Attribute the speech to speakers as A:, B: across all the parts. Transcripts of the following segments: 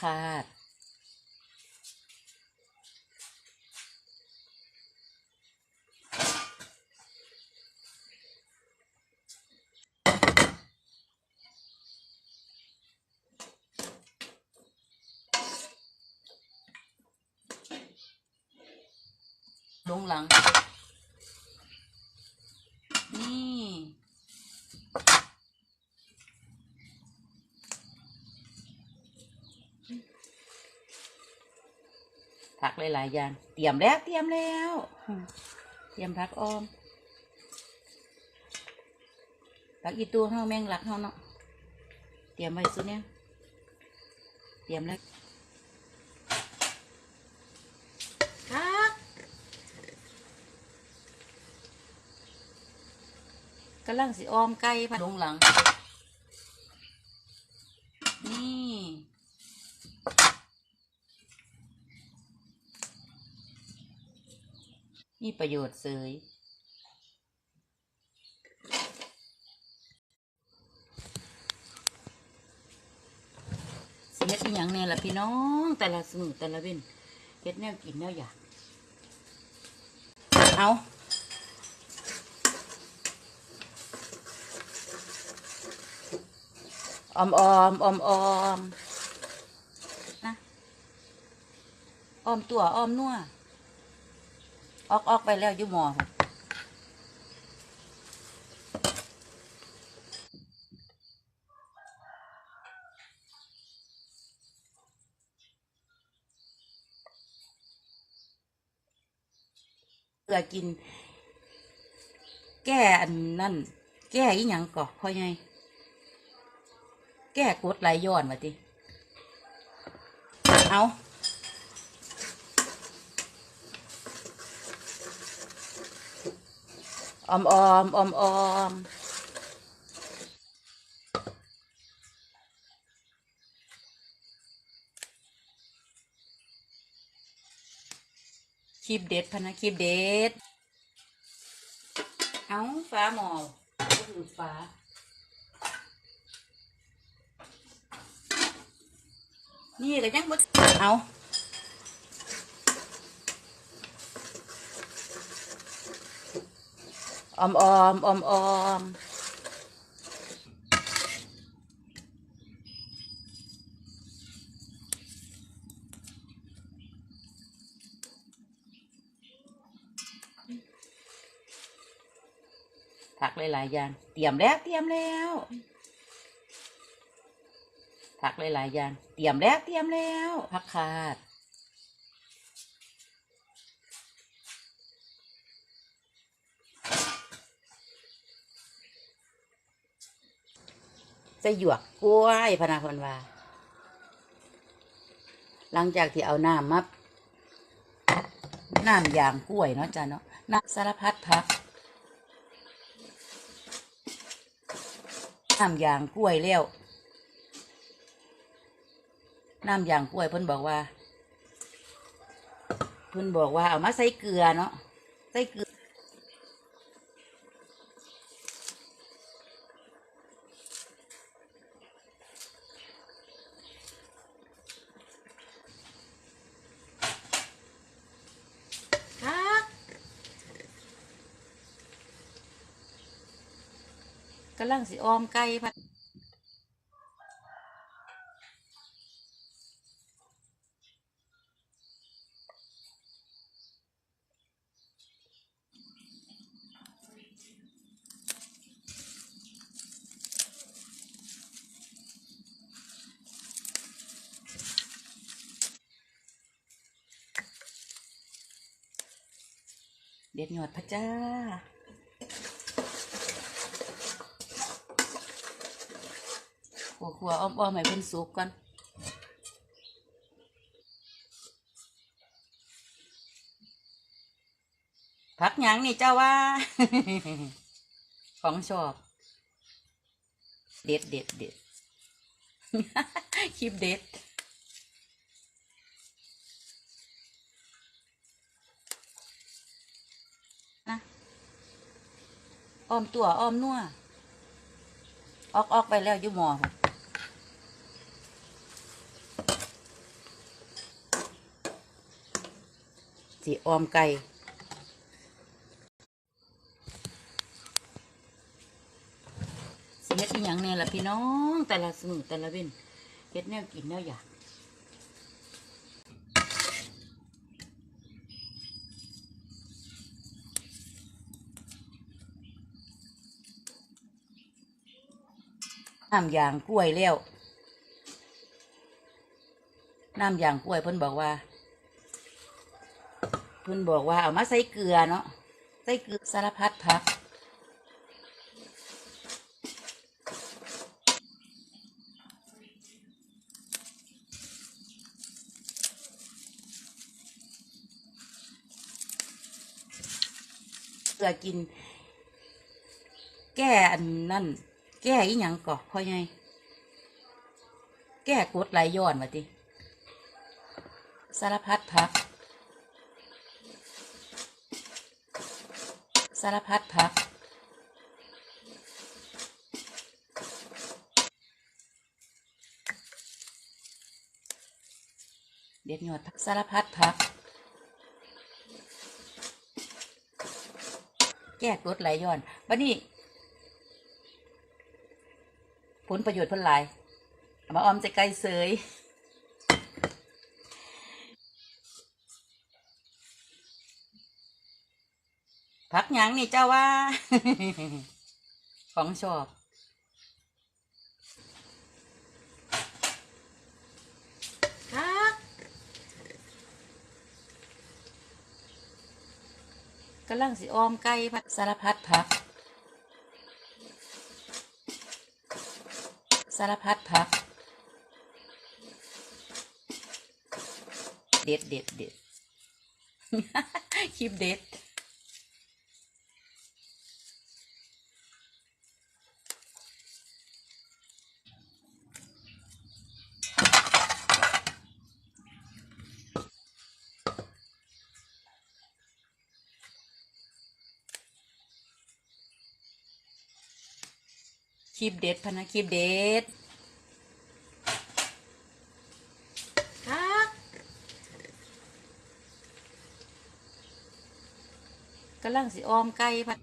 A: ขาดลงหลัง นี่ ผัก หลายๆอย่าง เตรียมแล้วเตรียมแล้ว เตรียมผักออมผักอีตัวเฮาแมงลักเฮาเนาะ เตรียมไว้สุดเนี่ยเตรียมแล้วผักกำลังสิออมไก่ผัดลงหลัง นี่ มีประโยชน์เสยเฮ็ดอีหยังแน่ล่ะพี่น้อง แต่ละสมือแต่ละเว้นเฮ็ดแนวกินแนวอยาก เอาออมออมออมออมนะออมตัวออมนัว ออกออกไปแล้วยู่มอค่ะเพื่อกิน แก้อันนั่น แก้อีหยังก่อพ่อไงแก้กดไหลย้อนมาติเอา อมออมอมอมคลิปเด็ดพนะคลิปเด็ด เอาฟ้าหมอก็คือฟ้านี่ก็ยังบ่เอา อมอมอมอมผักหลายๆอย่าง เตรียมแล้ว เตรียมแล้วผักหลายๆอย่าง เตรียมแล้ว เตรียมแล้วผักขาด จะหยวกกล้วยพนาเพนว่า หลังจากที่เอาน้ำมาน้ำยางกล้วยเนาะจ้ะเนาะน้ำสารพัดพักน้ำยางกล้วยแล้วน้ำยางกล้วยเพิ่นบอกว่า เพิ่นบอกว่าเอามาใส่เกลือเนาะใส่เกลือ ครับ กำลังสิออมไก่พัดเด็ดหยอดพระเจ้า ขัวขัวๆอ้อมๆให้เพิ่นสุกก่อนพักหยังนี่เจ้าว่า ของชอบ เด็ดเด็ดเด็ดคลิปเด็ดนะอ้อมตัวอ้อมนัวออกออกไปแล้วอยู่หมอค่ะ สิออมไก่สิเฮ็ดอีหยังเนี่ยล่ะพี่น้อง แต่ละสมือแต่ละเว้นเฮ็ดแนวกินแนวอยากน้ำยางกล้วยแล้ว น้ำยางกล้วยเพิ่นบอกว่า พิ่นบอกว่าเอามาใส่เกลือเนาะใส่เกลือสารพัดผักเกลือกิน แก้อันนั่นแก้อีหยังก่อพ่อไงแก้กดไหลย้อนว่าติสารพัดผัก สารพัดผัก เด็ดยอดผักสารพัดผัก แก้กรดไหลย้อนบัดนี้ ผลประโยชน์เพิ่นหลายมาออมใส่ไก่เสย พักห ยังนี่เจ้าว่า ของชอบพักกำลังสิออมไก่พัดสารพัดผัก สารพัดผัก เด็ดเด็ดเด็ดคลิปเด็ด คลิปเด็ดพนะคลิปเด็ดกำลังสิออมไก่พัด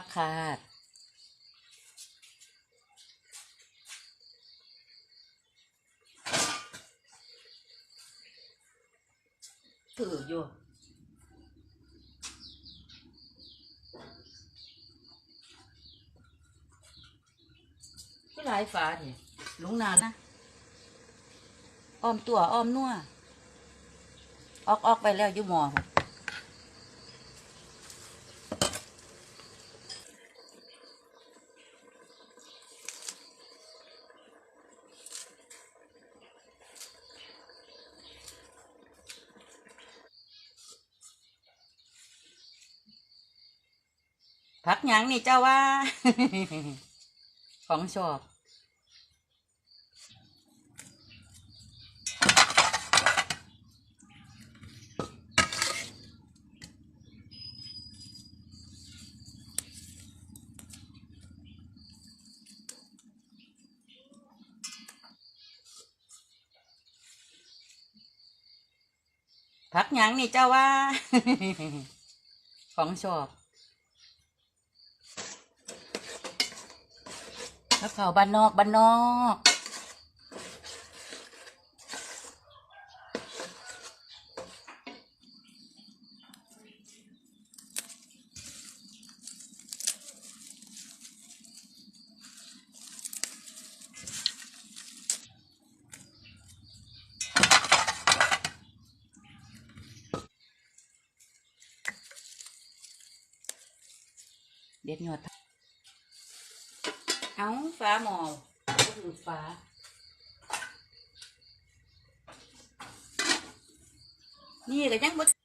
A: พักขาด ถืออยู่ผู้หลายฝาเนี่ยลุงนานนะอ้อมตัวอ้อมนัวออกออกไปแล้วอยู่มอ พักหยังนี่เจ้าว่า ของชอบพักหยังนี่เจ้าว่า ของชอบ พักเขาบ้านนอกบ้านนอกเด็ดยอด เอาฟ้าหมอก็คือฟ้านี่ก็ยังบด